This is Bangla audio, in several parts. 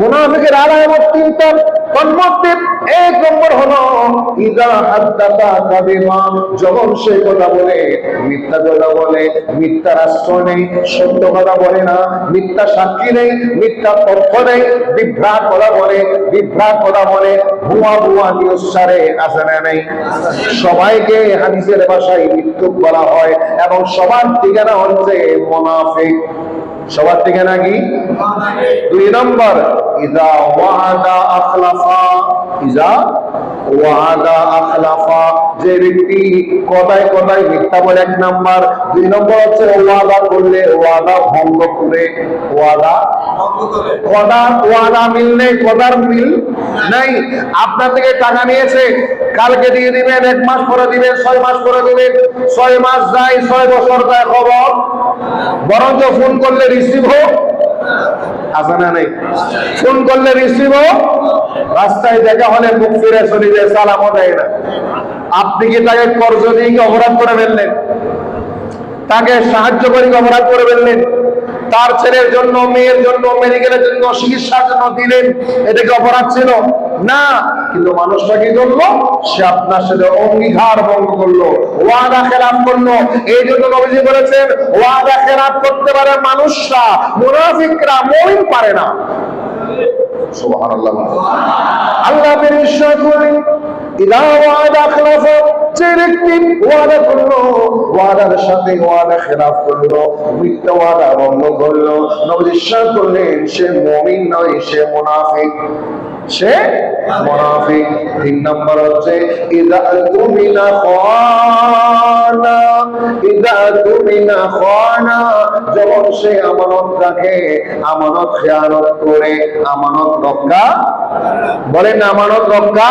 মুনাফিকের আলামত তিনটা তন্মধ্যে এক নম্বর ইদা যখন সে কথা বলে, মিথ্যা কথা বলে রাষ্ট্র নেই, সত্য কথা বলে না, মিথ্যা সাক্ষী নেই, মিথ্যা তথ্য নেই, বিভ্রাট কথা বলে, বিভ্রাট কথা বলে, ভুয়া ভুয়া আসে না নেই। সবাইকে হাদিসের ভাষায় মৃত্যু বলা হয়, এবং সবার ঠিকানা হচ্ছে মোনাফিক। সবার থেকে নাকি? দুই নম্বর, ইজা ওয়াদা আখলাফা। ইজা ওয়াদা আখলাফা। যে ব্যক্তি কথায় কথায় মিথ্যা বলে এক নাম্বার। দুই নম্বর হচ্ছে, ওয়াদা ওয়াদা ভঙ্গ করে ওয়াদা কথা ওয়াদা মিল নেই কথার মিল নাই। আপনার থেকে টাকা নিয়েছে কালকে দিয়ে দিবেন এক মাস পরে দিবেন ছয় মাস পরে দিবেন ছয় মাস যায় ছয় বছর যায় খবর। বরঞ্চ ফোন করলে রিসিভ হোক। আছে না নেই? ফোন করলে রিসিভ হোক। রাস্তায় দেখা হলে মুখ ফিরে চলে যায় সালামও দেয় না। আপনি কি তাকে কর্জ দিয়ে অপরাধ করে ফেললেন? তাকে সাহায্য করে, অপরাধ করে ফেললেন। তার ছেলের জন্য, মেয়ের জন্য, মেডিকেলের জন্য, চিকিৎসার জন্য দিলেন। এটা কি অপরাধ ছিল? না। কিন্তু মানুষটা কি করল? সে আপনার সাথে অঙ্গীকার ভঙ্গ করল, ওয়াদা খেলাপ করল। এই জন্য নবীজি বলেছেন, ওয়াদা খেলাপ করতে পারে মানুষরা, মুনাফিকরা, মমিন পারে না। সুবহানাল্লাহ। আল্লাহ বিশ্বাস করেন ইদা ওয়াদা খালাফা যে ব্যক্তি ওয়াদা করল, ওয়াদার সাথে ওয়াদা করল, মিথ্যা ওয়াদা করল। করলেন, সে মুমিন নয়, সে মুনাফিক। সে মুনাফিক। তিন নম্বর হচ্ছে, ইদা খানা ইদা খানা। যখন সে আমানত রাখে, আমানত করে, আমানত রক্ষা, বলেন আমানত রক্ষা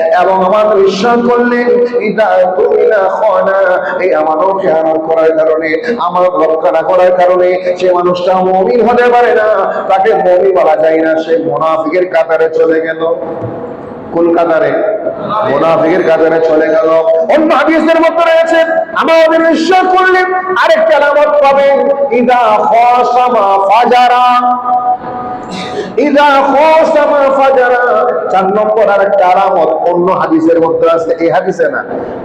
এবং আমার বিশ্বাস খেয়ানত করার কারণে, আমার রক্ষা না করার কারণে সে মানুষটা হতে পারে না। তাকে মমি বলা যায় না, সে মোনাফিকের কাতারে চলে গেল। অন্য করলেন আরেকটা ফাজারা ফাজারা চার নম্বর আরেকটা আলামত, অন্য হাদিসের মধ্যে আছে। এই হাদিসে না,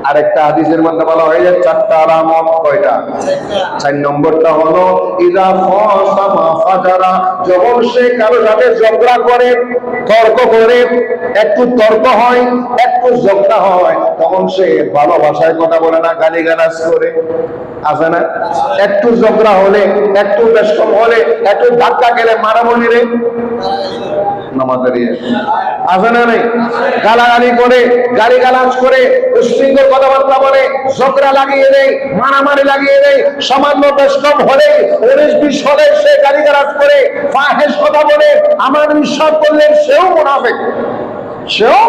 আরেকটা হাদিসের মধ্যে বলা হয়ে যায় চারটা আলামত কয়টা? চার নম্বরটা হলো, ইদা ফাজারা যখন সে কারও সাথে ঝগড়া করে, তর্ক করে, একটু তর্ক হয়, একটু ঝগড়া হয়, তখন সে ভালোবাসায় কথা বলে না গালি গালাজ করে। আছে না? একটু ঝগড়া হলে, একটু বেশকম হলে, একটু ধাক্কা গেলে মারামারি রে। নামাজ দাঁড়িয়ে আছে না নেই? গালাগালি করে গালি গালাজ করে কথাবার্তা বলে, ঝগড়া লাগিয়ে দেয়, মারামারি লাগিয়ে দেয় সামান্য বেশকম হলে উনিশ বিশ হলে সে গালি গালাজ করে ফাহেস কথা বলে, আমার বিশ্বাস করলেন সেও মুনাফেক। সেও